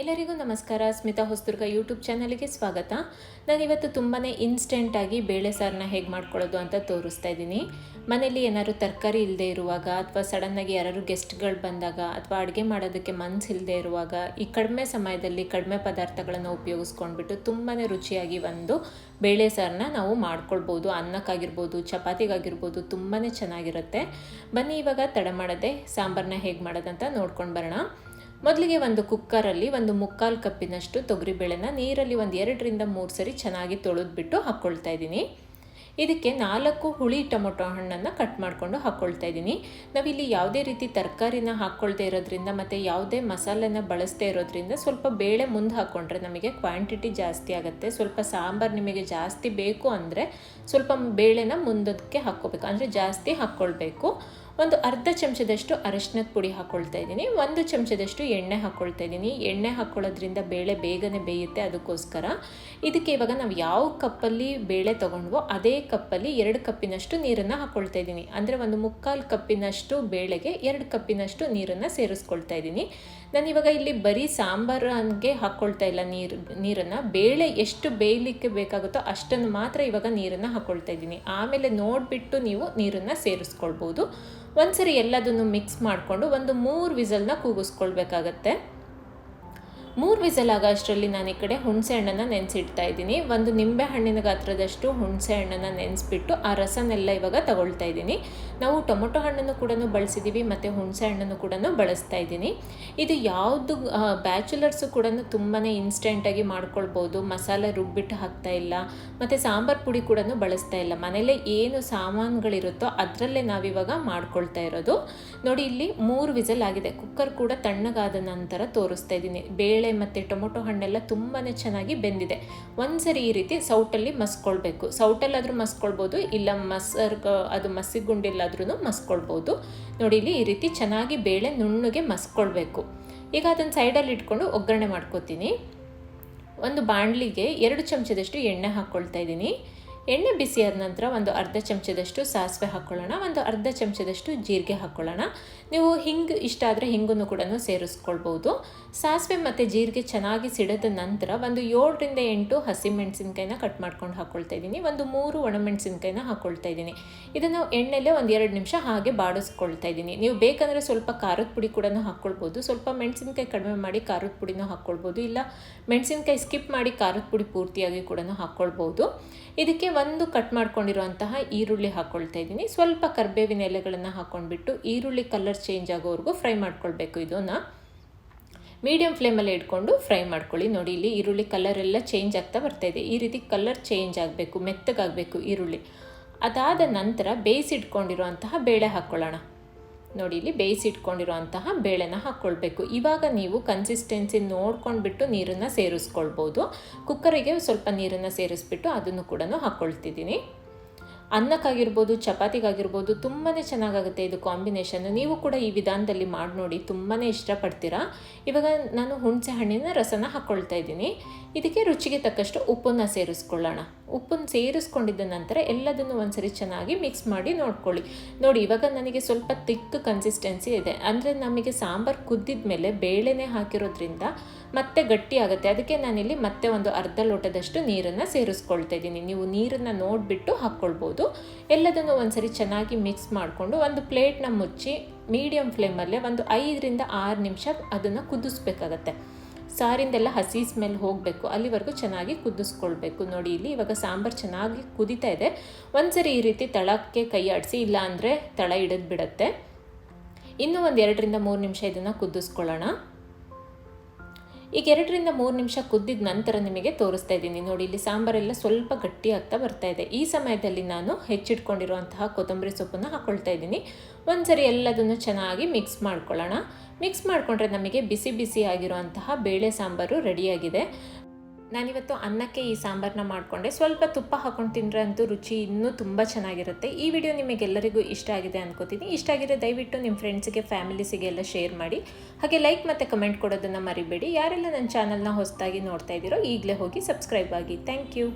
ಎಲ್ಲರಿಗೂ ನಮಸ್ಕಾರ. ಸ್ಮಿತಾ ಹೊಸದುರ್ಗ ಯೂಟ್ಯೂಬ್ ಚಾನಲ್ಗೆ ಸ್ವಾಗತ. ನಾನಿವತ್ತು ತುಂಬಾ ಇನ್ಸ್ಟೆಂಟಾಗಿ ಬೇಳೆ ಸಾರನ್ನ ಹೇಗೆ ಮಾಡ್ಕೊಳ್ಳೋದು ಅಂತ ತೋರಿಸ್ತಾ ಇದ್ದೀನಿ. ಮನೇಲಿ ಏನಾದ್ರು ತರಕಾರಿ ಇಲ್ಲದೆ ಇರುವಾಗ ಅಥವಾ ಸಡನ್ನಾಗಿ ಯಾರು ಗೆಸ್ಟ್ಗಳು ಬಂದಾಗ ಅಥವಾ ಅಡುಗೆ ಮಾಡೋದಕ್ಕೆ ಮನಸ್ಸು ಇಲ್ಲದೆ ಇರುವಾಗ ಈ ಕಡಿಮೆ ಸಮಯದಲ್ಲಿ ಕಡಿಮೆ ಪದಾರ್ಥಗಳನ್ನು ಉಪಯೋಗಿಸ್ಕೊಂಡ್ಬಿಟ್ಟು ತುಂಬಾ ರುಚಿಯಾಗಿ ಒಂದು ಬೇಳೆ ಸಾರನ್ನ ನಾವು ಮಾಡ್ಕೊಳ್ಬೋದು. ಅನ್ನಕ್ಕಾಗಿರ್ಬೋದು, ಚಪಾತಿಗಾಗಿರ್ಬೋದು ತುಂಬಾ ಚೆನ್ನಾಗಿರುತ್ತೆ. ಬನ್ನಿ ಇವಾಗ ತಡ ಮಾಡದೆ ಸಾಂಬಾರನ್ನ ಹೇಗೆ ಮಾಡೋದಂತ ನೋಡ್ಕೊಂಡು ಬರೋಣ. ಮೊದಲಿಗೆ ಒಂದು ಕುಕ್ಕರಲ್ಲಿ ಒಂದು ಮುಕ್ಕಾಲು ಕಪ್ಪಿನಷ್ಟು ತೊಗರಿಬೇಳೆನ ನೀರಲ್ಲಿ ಒಂದು ಎರಡರಿಂದ ಮೂರು ಸರಿ ಚೆನ್ನಾಗಿ ತೊಳೆದ್ಬಿಟ್ಟು ಹಾಕ್ಕೊಳ್ತಾ ಇದ್ದೀನಿ. ಇದಕ್ಕೆ ನಾಲ್ಕು ಹುಳಿ ಟೊಮೊಟೊ ಹಣ್ಣನ್ನು ಕಟ್ ಮಾಡಿಕೊಂಡು ಹಾಕ್ಕೊಳ್ತಾ ಇದ್ದೀನಿ. ನಾವಿಲ್ಲಿ ಯಾವುದೇ ರೀತಿ ತರಕಾರಿನ ಹಾಕ್ಕೊಳ್ದೇ ಇರೋದ್ರಿಂದ ಮತ್ತು ಯಾವುದೇ ಮಸಾಲೆನ ಬಳಸದೇ ಇರೋದ್ರಿಂದ ಸ್ವಲ್ಪ ಬೇಳೆ ಮುಂದೆ ಹಾಕ್ಕೊಂಡ್ರೆ ನಮಗೆ ಕ್ವಾಂಟಿಟಿ ಜಾಸ್ತಿ ಆಗುತ್ತೆ. ಸ್ವಲ್ಪ ಸಾಂಬಾರು ನಿಮಗೆ ಜಾಸ್ತಿ ಬೇಕು ಅಂದರೆ ಸ್ವಲ್ಪ ಬೇಳೆನ ಮುಂದಕ್ಕೆ ಹಾಕ್ಕೋಬೇಕು. ಅಂದರೆ ಜಾಸ್ತಿ ಹಾಕ್ಕೊಳ್ಬೇಕು. ಒಂದು ಅರ್ಧ ಚಮಚದಷ್ಟು ಅರಶಿನದ ಪುಡಿ ಹಾಕ್ಕೊಳ್ತಾ ಇದ್ದೀನಿ. ಒಂದು ಚಮಚದಷ್ಟು ಎಣ್ಣೆ ಹಾಕ್ಕೊಳ್ತಾ ಇದ್ದೀನಿ. ಎಣ್ಣೆ ಹಾಕ್ಕೊಳ್ಳೋದ್ರಿಂದ ಬೇಳೆ ಬೇಗನೆ ಬೇಯುತ್ತೆ ಅದಕ್ಕೋಸ್ಕರ. ಇದಕ್ಕೆ ಇವಾಗ ನಾವು ಯಾವ ಕಪ್ಪಲ್ಲಿ ಬೇಳೆ ತೊಗೊಂಡ್ವೋ ಅದೇ ಕಪ್ಪಲ್ಲಿ ಎರಡು ಕಪ್ಪಿನಷ್ಟು ನೀರನ್ನು ಹಾಕ್ಕೊಳ್ತಾ ಇದ್ದೀನಿ. ಅಂದರೆ ಒಂದು ಮುಕ್ಕಾಲು ಕಪ್ಪಿನಷ್ಟು ಬೇಳೆಗೆ ಎರಡು ಕಪ್ಪಿನಷ್ಟು ನೀರನ್ನು ಸೇರಿಸ್ಕೊಳ್ತಾ ಇದ್ದೀನಿ. ನಾನು ಇವಾಗ ಇಲ್ಲಿ ಬರೀ ಸಾಂಬಾರಿಗೆ ಹಾಕ್ಕೊಳ್ತಾ ಇಲ್ಲ ನೀರು, ನೀರನ್ನು. ಬೇಳೆ ಎಷ್ಟು ಬೇಯಲಿಕ್ಕೆ ಬೇಕಾಗುತ್ತೋ ಅಷ್ಟನ್ನು ಮಾತ್ರ ಇವಾಗ ನೀರನ್ನು ಹಾಕ್ಕೊಳ್ತಾ ಇದ್ದೀನಿ. ಆಮೇಲೆ ನೋಡಿಬಿಟ್ಟು ನೀವು ನೀರನ್ನು ಸೇರಿಸ್ಕೊಳ್ಬೋದು. ಒಂದ್ಸರಿ ಎಲ್ಲದನ್ನು ಮಿಕ್ಸ್ ಮಾಡಿಕೊಂಡು ಒಂದು ಮೂರು ವಿಸಲ್ನ ಕೂಗಿಸ್ಕೊಳ್ಬೇಕಾಗತ್ತೆ. ಮೂರು ವಿಸಲ್ ಆಗೋ ಅಷ್ಟರಲ್ಲಿ ನಾನು ಈ ಕಡೆ ಹುಣಸೆ ಹಣ್ಣನ್ನು ನೆನೆಸಿಡ್ತಾ ಇದ್ದೀನಿ. ಒಂದು ನಿಂಬೆ ಹಣ್ಣಿನ ಗಾತ್ರದಷ್ಟು ಹುಣಸೆ ಹಣ್ಣನ್ನು ನೆನೆಸ್ಬಿಟ್ಟು ಆ ರಸನೆಲ್ಲ ಇವಾಗ ತಗೊಳ್ತಾ ಇದ್ದೀನಿ. ನಾವು ಟೊಮೊಟೊ ಹಣ್ಣನ್ನು ಕೂಡ ಬಳಸಿದ್ದೀವಿ ಮತ್ತು ಹುಣಸೆ ಹಣ್ಣನ್ನು ಕೂಡ ಬಳಸ್ತಾ ಇದ್ದೀನಿ. ಇದು ಯಾವುದು ಬ್ಯಾಚುಲರ್ಸು ಕೂಡ ತುಂಬಾ ಇನ್ಸ್ಟೆಂಟಾಗಿ ಮಾಡ್ಕೊಳ್ಬೋದು. ಮಸಾಲೆ ರುಬ್ಬಿಟ್ಟು ಹಾಕ್ತಾ ಇಲ್ಲ, ಮತ್ತು ಸಾಂಬಾರು ಪುಡಿ ಕೂಡ ಬಳಸ್ತಾ ಇಲ್ಲ. ಮನೇಲೇ ಏನು ಸಾಮಾನುಗಳಿರುತ್ತೋ ಅದರಲ್ಲೇ ನಾವಿವಾಗ ಮಾಡ್ಕೊಳ್ತಾ ಇರೋದು. ನೋಡಿ, ಇಲ್ಲಿ ಮೂರು ವಿಸಲ್ ಆಗಿದೆ. ಕುಕ್ಕರ್ ಕೂಡ ತಣ್ಣಗಾದ ನಂತರ ತೋರಿಸ್ತಾ ಇದ್ದೀನಿ. ಬೇಳೆ ಮತ್ತು ಟೊಮೊಟೊ ಹಣ್ಣೆಲ್ಲ ತುಂಬಾ ಚೆನ್ನಾಗಿ ಬೆಂದಿದೆ. ಒಂದ್ಸರಿ ಈ ರೀತಿ ಸೌಟಲ್ಲಿ ಮಸ್ಕೊಳ್ಬೇಕು. ಸೌಟಲ್ಲಾದರೂ ಮಸ್ಕೊಳ್ಬೋದು, ಇಲ್ಲ ಮಸರ್ ಅದು ಮಸಿಗುಂಡಿಲ್ಲಾದ್ರೂ ಮಸ್ಕೊಳ್ಬೋದು. ನೋಡಿ, ಇಲ್ಲಿ ಈ ರೀತಿ ಚೆನ್ನಾಗಿ ಬೇಳೆ ನುಣ್ಣಗೆ ಮಸ್ಕೊಳ್ಬೇಕು. ಈಗ ಅದನ್ನು ಸೈಡಲ್ಲಿ ಇಟ್ಕೊಂಡು ಒಗ್ಗರಣೆ ಮಾಡ್ಕೋತೀನಿ. ಒಂದು ಬಾಣಲಿಗೆ ಎರಡು ಚಮಚದಷ್ಟು ಎಣ್ಣೆ ಹಾಕ್ಕೊಳ್ತಾ ಇದ್ದೀನಿ. ಎಣ್ಣೆ ಬಿಸಿಯಾದ ನಂತರ ಒಂದು ಅರ್ಧ ಚಮಚದಷ್ಟು ಸಾಸಿವೆ ಹಾಕ್ಕೊಳ್ಳೋಣ ಒಂದು ಅರ್ಧ ಚಮಚದಷ್ಟು ಜೀರಿಗೆ ಹಾಕ್ಕೊಳ್ಳೋಣ ನೀವು ಹಿಂಗೆ ಇಷ್ಟ ಆದರೆ ಹಿಂಗನ್ನು ಕೂಡ ಸೇರಿಸ್ಕೊಳ್ಬೋದು. ಸಾಸಿವೆ ಮತ್ತು ಜೀರಿಗೆ ಚೆನ್ನಾಗಿ ಸಿಡಿದ ನಂತರ ಒಂದು ಏಳರಿಂದ ಎಂಟು ಹಸಿಮೆಣಸಿನ್ಕಾಯಿನ ಕಟ್ ಮಾಡ್ಕೊಂಡು ಹಾಕ್ಕೊಳ್ತಾ ಇದ್ದೀನಿ. ಒಂದು ಮೂರು ಒಣಮೆಣಸಿನ್ಕಾಯಿನ ಹಾಕ್ಕೊಳ್ತಾ ಇದ್ದೀನಿ. ಇದನ್ನು ಎಣ್ಣೆಲ್ಲೇ ಒಂದು ಎರಡು ನಿಮಿಷ ಹಾಗೆ ಬಾಡಿಸ್ಕೊಳ್ತಾ ಇದ್ದೀನಿ. ನೀವು ಬೇಕಂದರೆ ಸ್ವಲ್ಪ ಖಾರದ ಪುಡಿ ಕೂಡ ಹಾಕ್ಕೊಳ್ಬೋದು ಸ್ವಲ್ಪ ಮೆಣಸಿನ್ಕಾಯಿ ಕಡಿಮೆ ಮಾಡಿ ಖಾರದ ಪುಡಿನೂ ಹಾಕ್ಕೊಳ್ಬೋದು ಇಲ್ಲ ಮೆಣಸಿನ್ಕಾಯಿ ಸ್ಕಿಪ್ ಮಾಡಿ ಖಾರದ ಪುಡಿ ಪೂರ್ತಿಯಾಗಿ ಕೂಡ ಹಾಕ್ಕೊಳ್ಬೋದು ಇದಕ್ಕೆ ಒಂದು ಕಟ್ ಮಾಡ್ಕೊಂಡಿರುವಂತಹ ಈರುಳ್ಳಿ ಹಾಕ್ಕೊಳ್ತಾ ಇದ್ದೀನಿ. ಸ್ವಲ್ಪ ಕರ್ಬೇವಿನ ಎಲೆಗಳನ್ನು ಹಾಕ್ಕೊಂಡ್ಬಿಟ್ಟು ಈರುಳ್ಳಿ ಕಲರ್ ಚೇಂಜ್ ಆಗೋವರೆಗೂ ಫ್ರೈ ಮಾಡ್ಕೊಳ್ಬೇಕು ಇದನ್ನು. ಮೀಡಿಯಂ ಫ್ಲೇಮಲ್ಲಿ ಇಟ್ಕೊಂಡು ಫ್ರೈ ಮಾಡ್ಕೊಳ್ಳಿ. ನೋಡಿ, ಇಲ್ಲಿ ಈರುಳ್ಳಿ ಕಲರ್ ಎಲ್ಲ ಚೇಂಜ್ ಆಗ್ತಾ ಬರ್ತಾ ಇದೆ. ಈ ರೀತಿ ಕಲರ್ ಚೇಂಜ್ ಆಗಬೇಕು, ಮೆತ್ತಗಾಗಬೇಕು ಈರುಳ್ಳಿ. ಅದಾದ ನಂತರ ಬೇಯಿಸಿಟ್ಕೊಂಡಿರುವಂತಹ ಬೇಳೆ ಹಾಕ್ಕೊಳ್ಳೋಣ ನೋಡಿ, ಇಲ್ಲಿ ಬೇಯಿಸಿಟ್ಕೊಂಡಿರುವಂತಹ ಬೇಳೆನ ಹಾಕ್ಕೊಳ್ಬೇಕು ಇವಾಗ ನೀವು ಕನ್ಸಿಸ್ಟೆನ್ಸಿ ನೋಡ್ಕೊಂಡ್ಬಿಟ್ಟು ನೀರನ್ನು ಸೇರಿಸ್ಕೊಳ್ಬೋದು. ಕುಕ್ಕರಿಗೆ ಸ್ವಲ್ಪ ನೀರನ್ನು ಸೇರಿಸ್ಬಿಟ್ಟು ಅದನ್ನು ಕೂಡ ಹಾಕ್ಕೊಳ್ತಿದ್ದೀನಿ ಅನ್ನಕ್ಕಾಗಿರ್ಬೋದು, ಚಪಾತಿಗಾಗಿರ್ಬೋದು ತುಂಬಾ ಚೆನ್ನಾಗಾಗುತ್ತೆ ಇದು ಕಾಂಬಿನೇಷನ್. ನೀವು ಕೂಡ ಈ ವಿಧಾನದಲ್ಲಿ ಮಾಡಿ ನೋಡಿ ತುಂಬಾ ಇಷ್ಟಪಡ್ತೀರಾ? ಇವಾಗ ನಾನು ಹುಣಸೆ ಹಣ್ಣಿನ ರಸನ ಹಾಕ್ಕೊಳ್ತಾ ಇದ್ದೀನಿ. ಇದಕ್ಕೆ ರುಚಿಗೆ ತಕ್ಕಷ್ಟು ಉಪ್ಪನ್ನು ಸೇರಿಸ್ಕೊಳ್ಳೋಣ. ಉಪ್ಪನ್ನು ಸೇರಿಸ್ಕೊಂಡಿದ್ದ ನಂತರ ಎಲ್ಲದನ್ನು ಒಂದ್ಸರಿ ಚೆನ್ನಾಗಿ ಮಿಕ್ಸ್ ಮಾಡಿ ನೋಡ್ಕೊಳ್ಳಿ. ನೋಡಿ, ಇವಾಗ ನನಗೆ ಸ್ವಲ್ಪ ತಿಕ್ ಕನ್ಸಿಸ್ಟೆನ್ಸಿ ಇದೆ. ಅಂದರೆ ನಮಗೆ ಸಾಂಬಾರು ಕುದ್ದಿದ ಮೇಲೆ ಬೇಳೆನೇ ಹಾಕಿರೋದ್ರಿಂದ ಮತ್ತೆ ಗಟ್ಟಿ ಆಗುತ್ತೆ. ಅದಕ್ಕೆ ನಾನಿಲ್ಲಿ ಮತ್ತೆ ಒಂದು ಅರ್ಧ ಲೋಟದಷ್ಟು ನೀರನ್ನು ಸೇರಿಸ್ಕೊಳ್ತಾ ಇದ್ದೀನಿ. ನೀವು ನೀರನ್ನು ನೋಡಿಬಿಟ್ಟು ಹಾಕ್ಕೊಳ್ಬೋದು. ಎಲ್ಲದನ್ನು ಒಂದ್ಸರಿ ಚೆನ್ನಾಗಿ ಮಿಕ್ಸ್ ಮಾಡಿಕೊಂಡು ಒಂದು ಪ್ಲೇಟ್ನ ಮುಚ್ಚಿ ಮೀಡಿಯಮ್ ಫ್ಲೇಮಲ್ಲೇ ಒಂದು ಐದರಿಂದ ಆರು ನಿಮಿಷ ಅದನ್ನು ಕುದಿಸ್ಬೇಕಾಗತ್ತೆ. ಸಾರಿಂದೆಲ್ಲ ಹಸಿ ಸ್ಮೆಲ್ ಹೋಗಬೇಕು. ಅಲ್ಲಿವರೆಗೂ ಚೆನ್ನಾಗಿ ಕುದಿಸ್ಕೊಳ್ಬೇಕು. ನೋಡಿ, ಇಲ್ಲಿ ಇವಾಗ ಸಾಂಬಾರು ಚೆನ್ನಾಗಿ ಕುದೀತಾ ಇದೆ. ಒಂದ್ಸರಿ ಈ ರೀತಿ ತಳಕ್ಕೆ ಕೈ ಆಡಿಸಿ, ಇಲ್ಲ ಅಂದರೆ ತಳ ಹಿಡಿದು ಬಿಡುತ್ತೆ ಇನ್ನೂ ಒಂದು ಎರಡರಿಂದ ಮೂರು ನಿಮಿಷ ಇದನ್ನು ಕುದಿಸ್ಕೊಳ್ಳೋಣ. ಈಗ ಎರಡರಿಂದ ಮೂರು ನಿಮಿಷ ಕುದ್ದಿದ ನಂತರ ನಿಮಗೆ ತೋರಿಸ್ತಾ ಇದ್ದೀನಿ. ನೋಡಿ, ಇಲ್ಲಿ ಸಾಂಬಾರೆಲ್ಲ ಸ್ವಲ್ಪ ಗಟ್ಟಿ ಆಗ್ತಾ ಬರ್ತಾ ಇದೆ. ಈ ಸಮಯದಲ್ಲಿ ನಾನು ಹೆಚ್ಚಿಟ್ಕೊಂಡಿರುವಂತಹ ಕೊತ್ತಂಬರಿ ಸೊಪ್ಪನ್ನು ಹಾಕ್ಕೊಳ್ತಾ ಇದ್ದೀನಿ. ಒಂದ್ಸರಿ ಎಲ್ಲದನ್ನು ಚೆನ್ನಾಗಿ ಮಿಕ್ಸ್ ಮಾಡ್ಕೊಳ್ಳೋಣ. ಮಿಕ್ಸ್ ಮಾಡಿಕೊಂಡ್ರೆ ನಮಗೆ ಬಿಸಿ ಬಿಸಿ ಆಗಿರುವಂತಹ ಬೇಳೆ ಸಾಂಬಾರು ರೆಡಿಯಾಗಿದೆ ನಾನಿವತ್ತು ಅನ್ನಕ್ಕೆ ಈ ಸಾಂಬಾರನ್ನ ಮಾಡಿಕೊಂಡೆ. ಸ್ವಲ್ಪ ತುಪ್ಪ ಹಾಕೊಂಡು ತಿಂದರೆ ಅಂತೂ ರುಚಿ ಇನ್ನೂ ತುಂಬ ಚೆನ್ನಾಗಿರುತ್ತೆ. ಈ ವಿಡಿಯೋ ನಿಮಗೆಲ್ಲರಿಗೂ ಇಷ್ಟ ಆಗಿದೆ ಅನ್ಕೋತೀನಿ. ಇಷ್ಟ ಆಗಿದೆ ದಯವಿಟ್ಟು ನಿಮ್ಮ ಫ್ರೆಂಡ್ಸಿಗೆ, ಫ್ಯಾಮಿಲೀಸಿಗೆ ಎಲ್ಲ ಶೇರ್ ಮಾಡಿ. ಹಾಗೆ ಲೈಕ್ ಮತ್ತು ಕಮೆಂಟ್ ಕೊಡೋದನ್ನು ಮರಿಬೇಡಿ. ಯಾರೆಲ್ಲ ನನ್ನ ಚಾನಲ್ನ ಹೊಸದಾಗಿ ನೋಡ್ತಾ ಇದ್ದೀರೋ ಈಗಲೇ ಹೋಗಿ ಸಬ್ಸ್ಕ್ರೈಬ್ ಆಗಿ. Thank you.